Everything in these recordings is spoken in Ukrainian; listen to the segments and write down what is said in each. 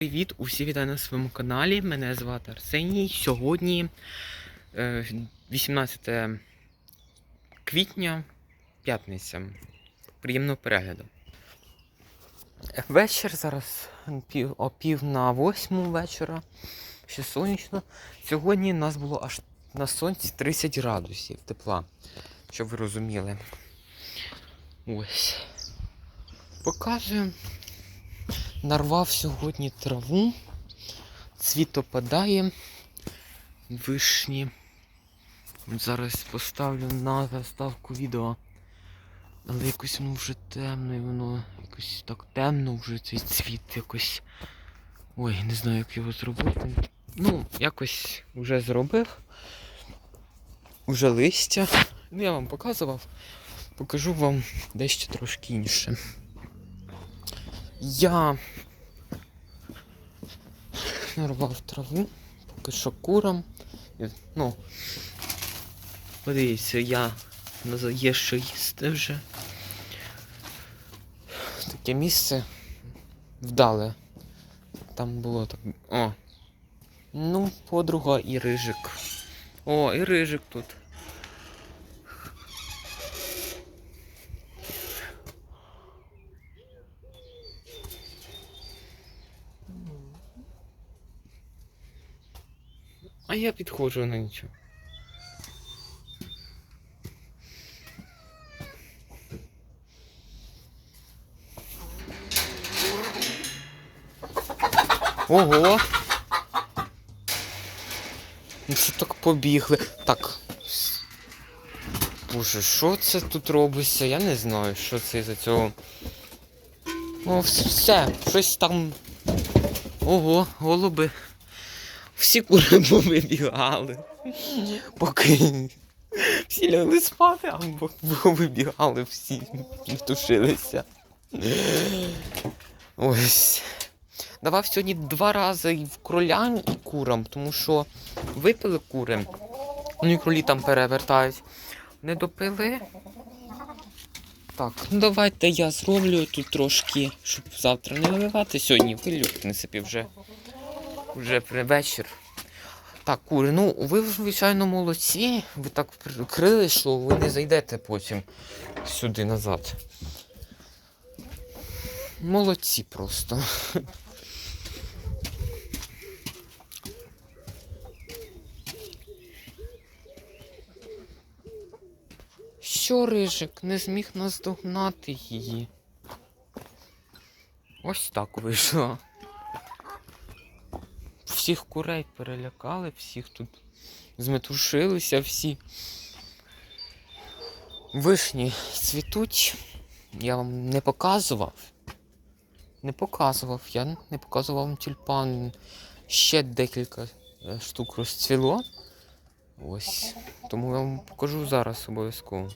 Привіт, усі вітаю на своєму каналі. Мене звати Арсеній. Сьогодні е, 18 квітня, п'ятниця. Приємного перегляду. Вечір зараз о пів на восьму вечора. Ще сонячно. Сьогодні у нас було аж на сонці 30 градусів тепла, щоб ви розуміли. Ось. Показую. Нарвав сьогодні траву, цвіт опадає, вишні. Зараз поставлю на заставку відео. Але якось воно вже темне, і воно якось так темно вже цей цвіт якось. Ой, не знаю, як його зробити. Ну, якось вже зробив. Уже листя. Ну, я вам показував. Покажу вам дещо трошки інше. Я нарвав траву, поки що курам. Ну, подивіться, я є що їсти вже. Таке місце вдале. Там було так. О. Ну, подруга і рижик. О, і рижик тут. А я підходжу на нічого. Ого! Ну що так побігли? Так. Боже, що це тут робиться? Я не знаю, що це за цього. О, все, щось там. Ого, голуби. Всі кури повибігали. Поки всі лягли спати, а вибігали всі, тушилися. Ось. Давав сьогодні два рази і в кролям і курам, тому що випили кури, ну і кролі там перевертають. Не допили. Так, ну давайте я зроблю тут трошки, щоб завтра не виливати. Сьогодні вилю, принципі, вже, вже при вечір. Так, кури, ну ви, звичайно, молодці. Ви так прикрили, що ви не зайдете потім сюди назад. Молодці просто. Що, Рижик, не зміг наздогнати її? Ось так вийшло. Всіх курей перелякали, всіх тут зметушилися всі. Вишні цвітуть. Я вам не показував. Не показував, я не показував вам тюльпан. Ще декілька е, штук розцвіло. Ось. Тому я вам покажу зараз обов'язково.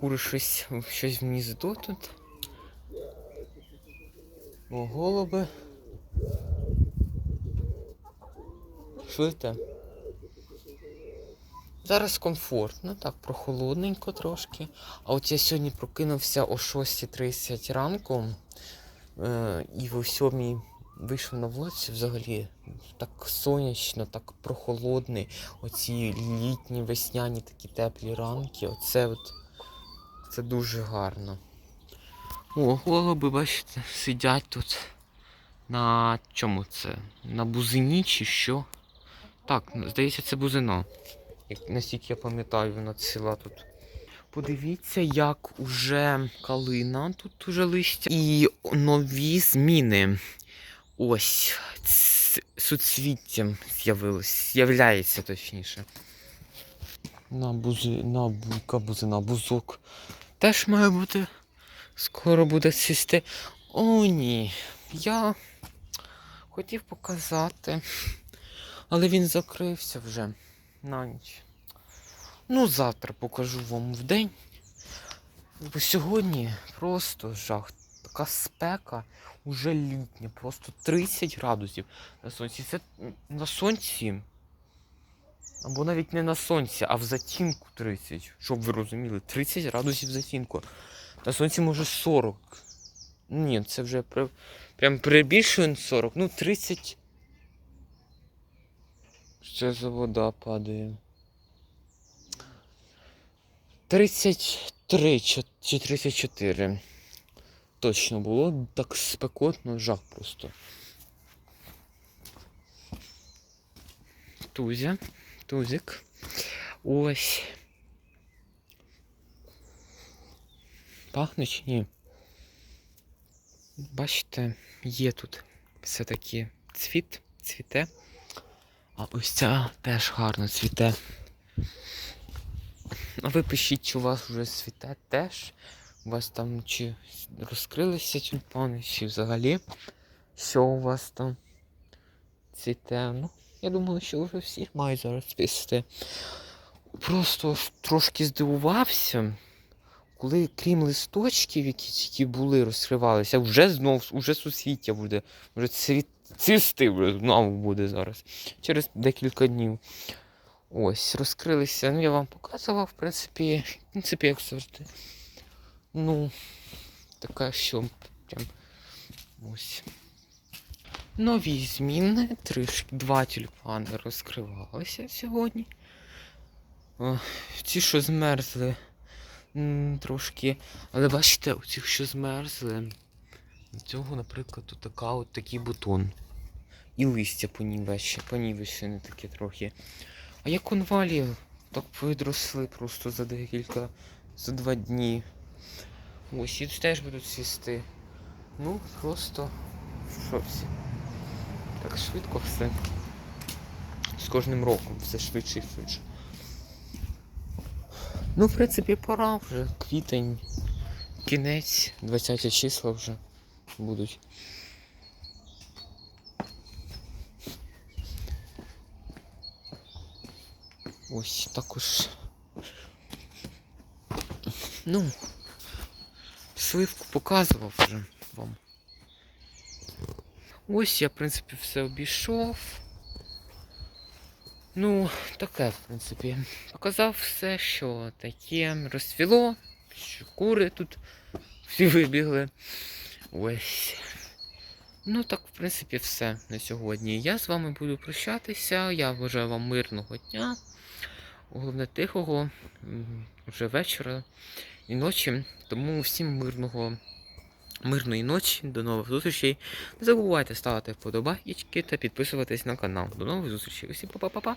Кури щось, щось в тут. О, голуби. Це? Зараз комфортно, так, прохолодненько трошки. А от я сьогодні прокинувся о 6.30 ранку е, і о 7 вийшов на вулицю взагалі так сонячно, так прохолодний. Оці літні, весняні такі теплі ранки. Оце от це дуже гарно. О, голуби, бачите, сидять тут. На чому це? На бузині чи що? Так, здається, це бузино. Як настільки я пам'ятаю, вона ціла тут. Подивіться, як уже калина, тут уже листя. І нові зміни. Ось суцвіттям з'явилось, з'являється точніше. На бузи, на бузина, бузок. Теж має бути. Скоро буде цвісти. О, ні. Я хотів показати. Але він закрився вже на ніч. Ну, завтра покажу вам в день. Бо сьогодні просто жах. Така спека уже літня, просто 30 градусів на сонці. Це на сонці. Або навіть не на сонці, а в затінку 30. Щоб ви розуміли, 30 градусів затінку. На сонці може 40. Ні, це вже при... прям перебільшує 40. Ну, 30. Що за вода падає? 33 чи чи 34. Точно було так спекотно, жах просто. Тузя, тузик. Ось. Пахне чи ні? Бачите, є тут все-таки цвіт, цвіте. А ось ця теж гарно цвіте. А ви пишіть, чи у вас вже цвіте теж. У вас там чи розкрилися тюльпани, чи взагалі що у вас там цвіте. Ну, я думаю, що вже всі мають зараз цвісти. Просто трошки здивувався, коли крім листочків, які тільки були, розкривалися, вже знов, вже сусвіття буде, вже цвіт, цвісти знову буде зараз. Через декілька днів. Ось, розкрилися. Ну, я вам показував, в принципі, в принципі, як завжди. Ну, така що прям ось. Нові зміни, трішки два тюльпани розкривалися сьогодні. О, ті, що змерзли, трошки. Але бачите, у цих, що змерзли, у цього, наприклад, тут така от такий бутон. І листя понівече, понівечені таке трохи. А як конвалі так видросли просто за декілька, за два дні. Ось і теж будуть сісти. Ну, просто в шоці. Так швидко все. З кожним роком все швидше і швидше. Ну, в принципі, пора вже. Квітень, кінець, 20 числа вже будуть. Ось також. Ну, сливку показував вже вам. Ось я, в принципі, все обійшов. Ну, таке, в принципі. Показав все, що таке розцвіло, що кури тут всі вибігли. Ось. Ну так, в принципі, все на сьогодні. Я з вами буду прощатися. Я бажаю вам мирного дня. Головне тихого, вже вечора і ночі. Тому всім мирного, мирної ночі, до нових зустрічей. Не забувайте ставити вподобайки та підписуватись на канал. До нових зустрічей. Усім па-па-па-па.